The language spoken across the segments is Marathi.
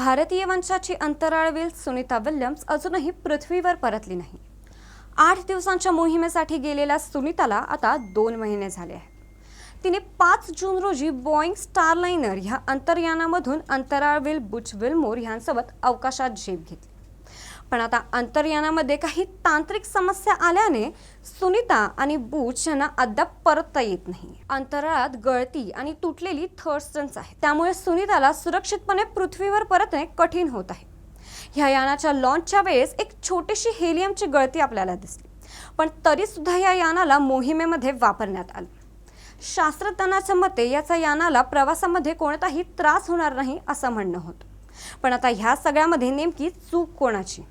भारतीय वंशाची अंतराळवीर सुनीता विल्यम्स अजूनही पृथ्वीवर परतली नाही. आठ दिवसांच्या मोहिमेसाठी गेलेल्या सुनीताला आता दोन महिने झाले आहेत. तिने पाच जून रोजी बॉईंग स्टारलाइनर ह्या अंतर्यानामधून अंतराळवीर बुच विल्मोर ह्यांसोबत अवकाशात झेप घेतली. पण आता अंतर्यानामध्ये काही तांत्रिक समस्या आल्याने सुनीता आणि बूच यांना अद्याप परतता येत नाही. अंतराळात गळती आणि तुटलेली थर्स्टन्स आहे त्यामुळे सुनीताला सुरक्षितपणे पृथ्वीवर परतणे कठीण होत आहे. ह्या यानाच्या लॉन्चच्या वेळेस एक छोटीशी हेलियमची गळती आपल्याला दिसली. पण तरी सुद्धा या यानाला मोहिमेमध्ये वापरण्यात आलं. शास्त्रज्ञांच्या मते याचा यानाला प्रवासामध्ये कोणताही त्रास होणार नाही असं म्हणणं होतं. पण आता ह्या सगळ्यामध्ये नेमकी चूक कोणाची?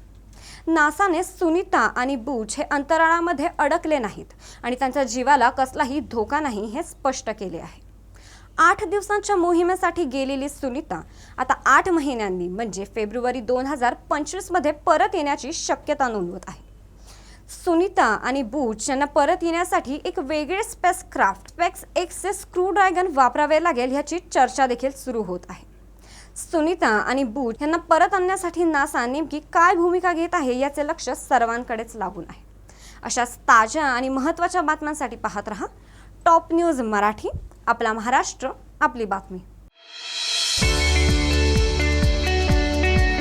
नासाने सुनीता आणि बूच हे अंतराळामध्ये अडकले नाहीत आणि त्यांच्या जीवाला कसलाही धोका नाही हे स्पष्ट केले आहे. आठ दिवसांच्या मोहिमेसाठी गेलेली सुनीता आता आठ महिन्यांनी म्हणजे फेब्रुवारी दोन हजार पंचवीसमध्ये परत येण्याची शक्यता नोंदवत आहे. सुनीता आणि बूच यांना परत येण्यासाठी एक वेगळे स्पेस क्राफ्ट स्पेक्स एक्सचे स्क्रू ड्रॅगन वापरावे लागेल ह्याची चर्चा देखील सुरू होत आहे. सुनीता आणि बूट यांना परत आणण्यासाठी नासा नेमकी काय भूमिका घेत आहे याचे लक्ष सर्वांकडेच लागून आहे. अशाच ताज्या आणि महत्त्वाच्या बातम्यांसाठी पाहत रहा. टॉप न्यूज मराठी आपला महाराष्ट्र आपली बातमी.